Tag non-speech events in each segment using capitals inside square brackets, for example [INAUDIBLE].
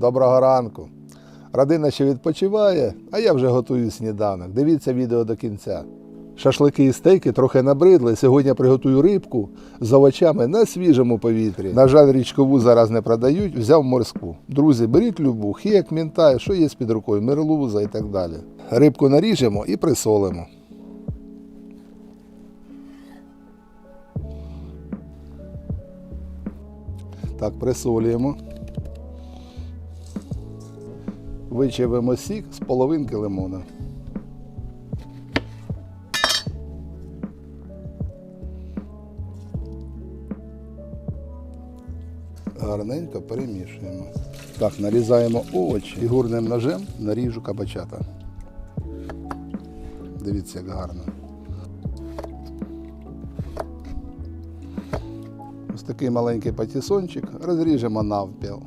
Доброго ранку. Родина ще відпочиває, а я вже готую сніданок. Дивіться відео до кінця. Шашлики і стейки трохи набридли. Сьогодні приготую рибку з овочами на свіжому повітрі. На жаль, річкову зараз не продають, взяв морську. Друзі, беріть любу, хіяк, мінтай, що є під рукою, мерлуза і так далі. Рибку наріжемо і присолимо. Так, присолюємо. Вичавимо сік з половинки лимона. Гарненько перемішуємо. Так, нарізаємо овочі. Фігурним ножем наріжу кабачата. Дивіться, як гарно. Ось такий маленький патісончик розріжемо навпіл.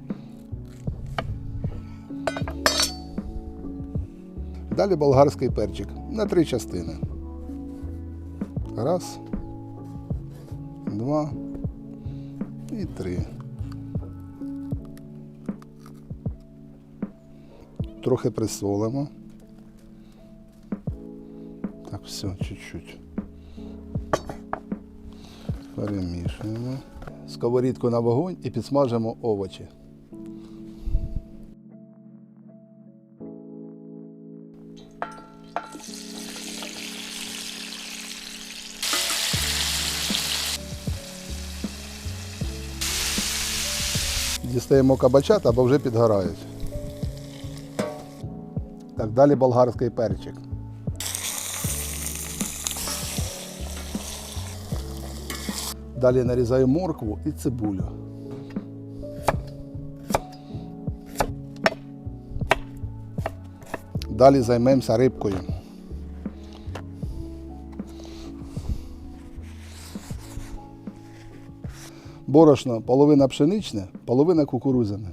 Далі болгарський перчик на три частини. Раз, два і три. Трохи присолимо. Так, все, чуть-чуть. Перемішуємо. Сковорідку на вогонь і підсмажимо овочі. Дістаємо кабачата, бо вже підгорають. Так, далі болгарський перчик. Далі нарізаю моркву і цибулю. Далі займемося рибкою. Борошно половина пшеничне, половина кукурузяне.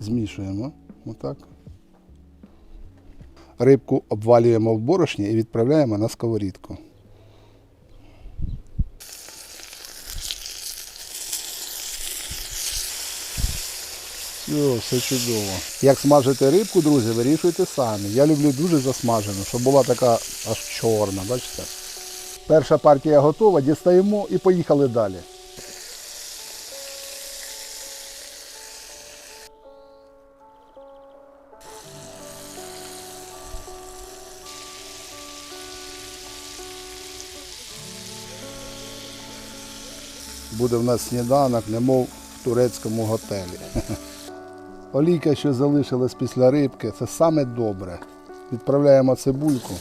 Змішуємо. Отак. Рибку обвалюємо в борошні і відправляємо на сковорідку. Все, все чудово. Як смажити рибку, друзі, вирішуйте самі. Я люблю дуже засмажену, щоб була така аж чорна, бачите? Перша партія готова, дістаємо і поїхали далі. Буде в нас сніданок, немов в турецькому готелі. [LAUGHS] Олійка, що залишилась після рибки, це саме добре. Відправляємо цибульку.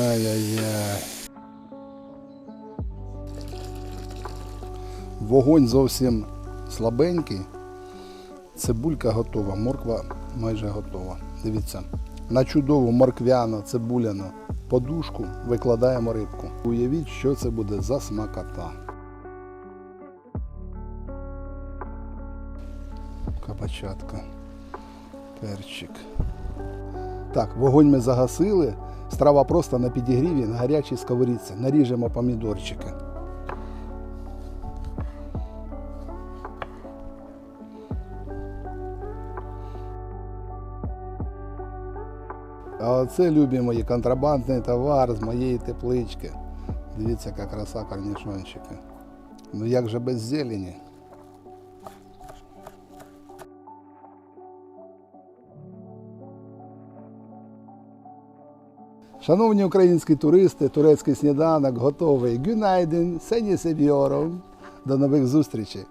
Ай-яй-яй. Вогонь зовсім слабенький. Цибулька готова, морква майже готова. Дивіться, на чудову морквяну, цибуляну подушку викладаємо рибку. Уявіть, що це буде за смакота. Капочатка. перчик. Так, вогонь ми загасили. Страва просто на підігріві на гарячій сковорідці. Наріжемо помідорчики. А оце, любі мої, контрабандний товар з моєї теплички. Дивіться, яка краса корнішончики. Ну як же без зелені? Шановні українські туристи, турецький сніданок готовий. Гюнайден, сені севьоров. До нових зустрічей.